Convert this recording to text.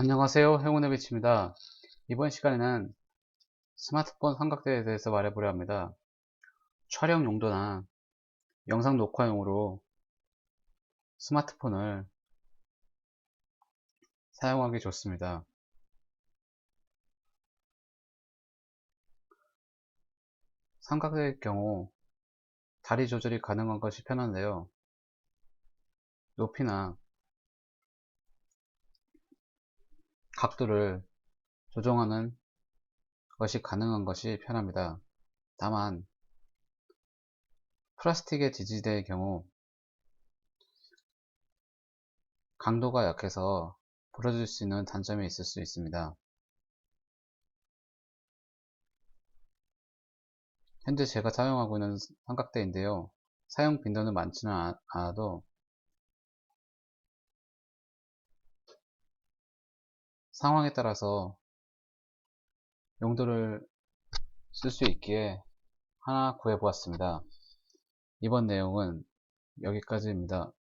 안녕하세요. 행운의 빛입니다. 이번 시간에는 스마트폰 삼각대에 대해서 말해보려 합니다. 촬영 용도나 영상 녹화용으로 스마트폰을 사용하기 좋습니다. 삼각대의 경우 다리 조절이 가능한 것이 편한데요. 높이나 각도를 조정하는 것이 가능한 것이 편합니다. 다만 플라스틱의 지지대의 경우 강도가 약해서 부러질 수 있는 단점이 있을 수 있습니다. 현재 제가 사용하고 있는 삼각대인데요. 사용 빈도는 많지는 않아도 상황에 따라서 용도를 쓸 수 있기에 하나 구해 보았습니다. 이번 내용은 여기까지입니다.